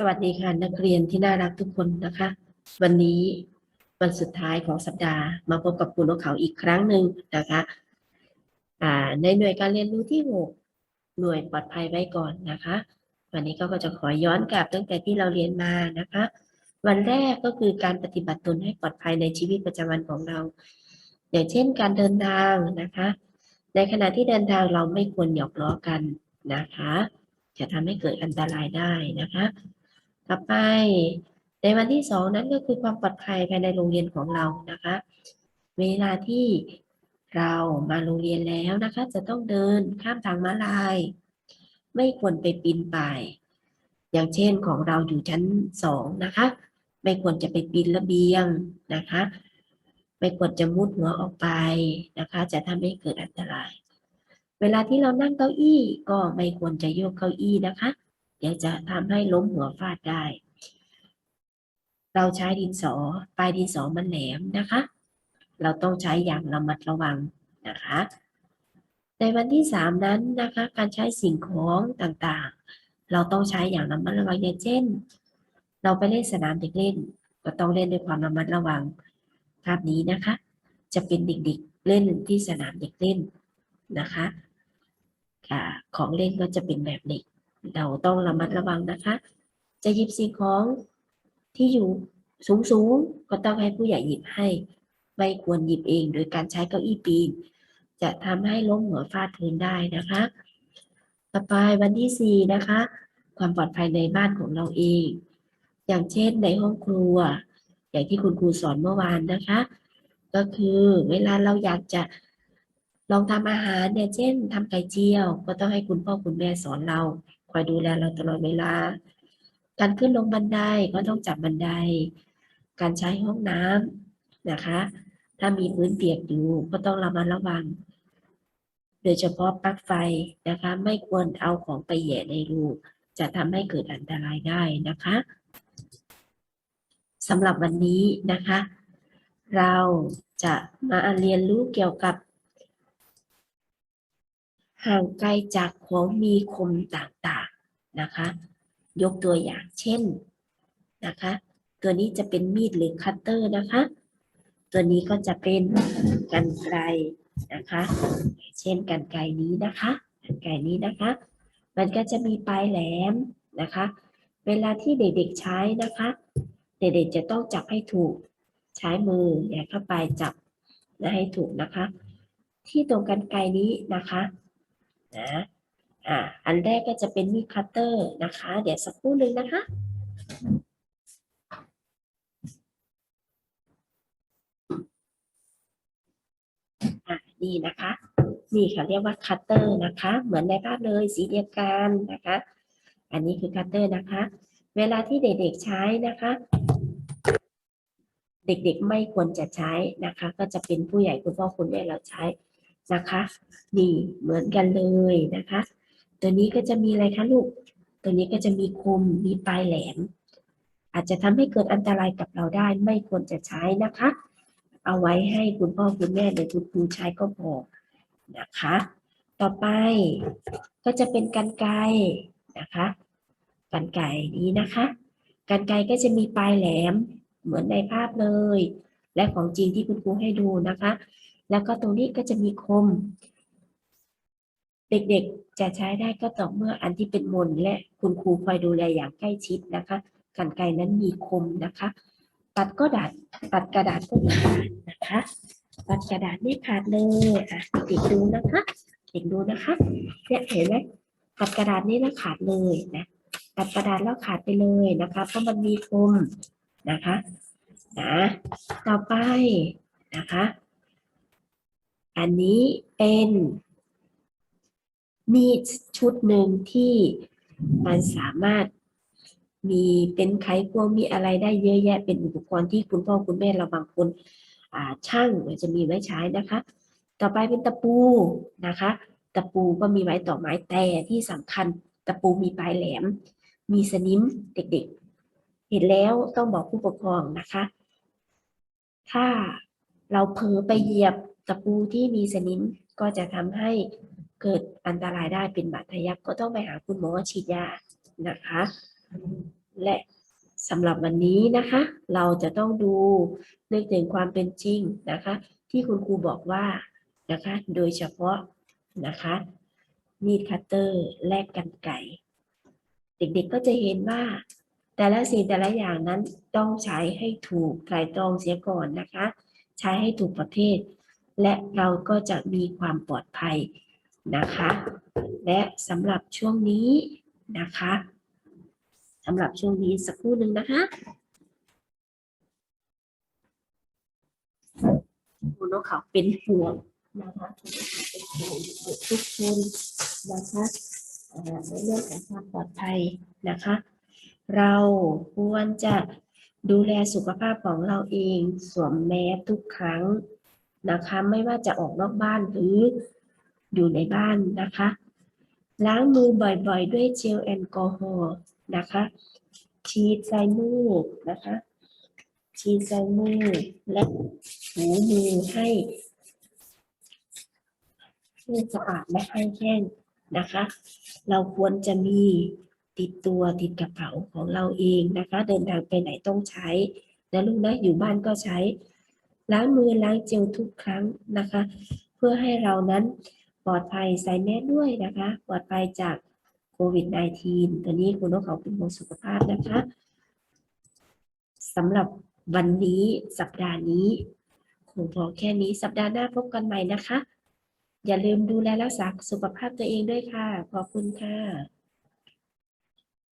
สวัสดีค่ะนักเรียนที่น่ารักทุกคนนะคะ วันนี้วันสุดท้ายของสัปดาห์ มาพบกับคุณนกเขาอีกครั้งหนึ่งนะคะอ่าในหน่วยการเรียนรู้ที่หกหน่วยปลอดภัยไว้ก่อนนะคะ วันนี้ก็จะขอย้อนกลับตั้งแต่ที่เราเรียนมานะคะ วันแรกก็คือการปฏิบัติตนให้ปลอดภัยในชีวิตประจำวันของเรา อย่างเช่นการเดินทางนะคะ ในขณะที่เดินทางเราไม่ควรหยอกล้อกันนะคะ จะทำให้เกิดอันตรายได้นะคะ ต่อไปในวันที่สองนั้นก็คือความปลอดภัยภายในโรงเรียนของเรานะคะ เวลาที่เรามาโรงเรียนแล้วนะคะ จะต้องเดินข้ามทางม้าลาย ไม่ควรไปปีนป่าย อย่างเช่นของเราอยู่ชั้นสองนะคะ ไม่ควรจะไปปีนระเบียงนะคะ ไม่ควรจะมุดหัวออกไปนะคะ จะทำให้เกิดอันตราย เวลาที่เรานั่งเก้าอี้ก็ไม่ควรจะโยกเก้าอี้นะคะ เดี๋ยวจะทำให้ล้มหัวฟาดได้ เราใช้ดินสอปลายดินสอมันแหลมนะคะ เราต้องใช้อย่างระมัดระวังนะคะ ในวันที่สามนั้นนะคะ การใช้สิ่งของต่างๆ เราต้องใช้อย่างระมัดระวังอย่างเช่น เราไปเล่นสนามเด็กเล่น ก็ต้องเล่นด้วยความระมัดระวังภาพนี้นะคะ จะเป็นเด็กๆเล่นที่สนามเด็กเล่นนะคะค่ะของเล่นก็จะเป็นแบบเด็ก เราต้องระมัดระวังนะคะ จะหยิบสิ่งของที่อยู่สูงๆก็ต้องให้ผู้ใหญ่หยิบให้ ไม่ควรหยิบเองโดยการใช้เก้าอี้ปีน จะทำให้ล้มหัวฟาดพื้นได้นะคะ ต่อไปวันที่สี่นะคะ ความปลอดภัยในบ้านของเราเอง อย่างเช่นในห้องครัว อย่างที่คุณครูสอนเมื่อวานนะคะ ก็คือเวลาเราอยากจะลองทำอาหารเนี่ยเช่นทำไข่เจียว ก็ต้องให้คุณพ่อคุณแม่สอนเรา คอยดูแลเราตลอดเวลา การขึ้นลงบันไดก็ต้องจับบันได การใช้ห้องน้ำนะคะ ถ้ามีพื้นเปียกอยู่ก็ต้องระมัดระวัง โดยเฉพาะปลั๊กไฟนะคะ ไม่ควรเอาของไปแหย่ในรูจะทำให้เกิดอันตรายได้นะคะสำหรับวันนี้นะคะ เราจะมาเรียนรู้เกี่ยวกับ ห่างไกลจากของมีคมต่างๆนะคะ ยกตัวอย่างเช่นนะคะ ตัวนี้จะเป็นมีดหรือคัตเตอร์นะคะ ตัวนี้ก็จะเป็นกรรไกรนะคะ เช่นกรรไกรนี้นะคะกรรไกรนี้นะคะ มันก็จะมีปลายแหลมนะคะ เวลาที่เด็กๆใช้นะคะ เด็กๆจะต้องจับให้ถูกใช้มือแหย่เข้าไปจับและให้ถูกนะคะ ที่ตรงกรรไกรนี้นะคะ นะอ่าอันแรกก็จะเป็นมีดคัตเตอร์นะคะ เดี๋ยวสักครู่หนึ่งนะคะอะนี่นะคะ นี่เขาเรียกว่าคัตเตอร์นะคะ เหมือนในภาพเลยสีเดียวกันนะคะ อันนี้คือคัตเตอร์นะคะ เวลาที่เด็กๆใช้นะคะ เด็กๆไม่ควรจะใช้นะคะ ก็จะเป็นผู้ใหญ่คุณพ่อคุณแม่เราใช้ นะคะ นี่เหมือนกันเลยนะคะ ตัวนี้ก็จะมีอะไรคะลูก ตัวนี้ก็จะมีคมมีปลายแหลม อาจจะทำให้เกิดอันตรายกับเราได้ไม่ควรจะใช้นะคะ เอาไว้ให้คุณพ่อคุณแม่หรือคุณครูใช้ก็พอนะคะ ต่อไปก็จะเป็นกันไกนะคะกันไกนี้นะคะกันไกก็จะมีปลายแหลมเหมือนในภาพเลย และของจริงที่คุณครูให้ดูนะคะ แล้วก็ตรงนี้ก็จะมีคม เด็กๆจะใช้ได้ก็ต่อเมื่ออันที่เป็นมนและคุณครูคอยดูแลอย่างใกล้ชิดนะคะกันไกนั้นมีคมนะคะ ตัดก็ดัดตัดกระดาษก็ขาดนะคะ ตัดกระดาษไม่ขาดเลยอะเด็กดูนะคะเด็กดูนะคะเนี่ยเห็นไหมตัดกระดาษนี้แล้วขาดเลยนะตัดกระดาษแล้วขาดไปเลยนะคะเพราะมันมีคมนะคะนะต่อไปนะคะ อันนี้เป็นมีดชุดหนึ่งที่มันสามารถมีเป็นไขควงมีอะไรได้เยอะแยะเป็นอุปกรณ์ที่คุณพ่อคุณแม่เราบางคนอ่าช่างจะมีไว้ใช้นะคะ ต่อไปเป็นตะปูนะคะ ตะปูก็มีไว้ต่อไม้แต่ที่สำคัญตะปูมีปลายแหลม มีสนิมเด็กๆ เห็นแล้วต้องบอกผู้ปกครองนะคะ ถ้าเราเผลอไปเหยียบ ตะปูที่มีสนิมก็จะทำให้เกิดอันตรายได้เป็นบาดทะยักก็ต้องไปหาคุณหมอฉีดยานะคะ และสำหรับวันนี้นะคะ เราจะต้องดูนึกถึงความเป็นจริงนะคะ ที่คุณครูบอกว่านะคะ โดยเฉพาะนะคะมีดคัตเตอร์และกันไก่เด็กๆก็จะเห็นว่า แต่ละสิ่งแต่ละอย่างนั้นต้องใช้ให้ถูกไตรตรองเสียก่อนนะคะ ใช้ให้ถูกประเภท และเราก็จะมีความปลอดภัยนะคะ และสำหรับช่วงนี้นะคะสำหรับช่วงนี้สักครู่หนึ่งนะคะคุณนกเขาเป็นห่วงนะคะเป็นห่วงทุกคนนะคะเอ่อในเรื่องของความปลอดภัยนะคะ เราควรจะดูแลสุขภาพของเราเอง สวมแมสทุกครั้ง นะคะ ไม่ว่าจะออกนอกบ้านหรืออยู่ในบ้านนะคะ ล้างมือบ่อยๆ ด้วยเจลแอลกอฮอล์นะคะฉีดใส่มือนะคะฉีดใส่มือและถูมือให้ให้สะอาดและให้แห้งนะคะ เราควรจะมีติดตัวติดกระเป๋าของเราเองนะคะ เดินทางไปไหนต้องใช้นะลูกนะอยู่บ้านก็ใช้ ล้างมือล้างเจลทุกครั้งนะคะ เพื่อให้เรานั้นปลอดภัยใส่แมสด้วยนะคะ ปลอดภัยจากโควิด -19 ตัวนี้คุณนกเขาเป็นห่วงสุขภาพนะคะสำหรับวันนี้สัปดาห์นี้คงพอแค่นี้สัปดาห์หน้าพบกันใหม่นะคะ อย่าลืมดูแลรักษาสุขภาพตัวเองด้วยค่ะ ขอบคุณค่ะ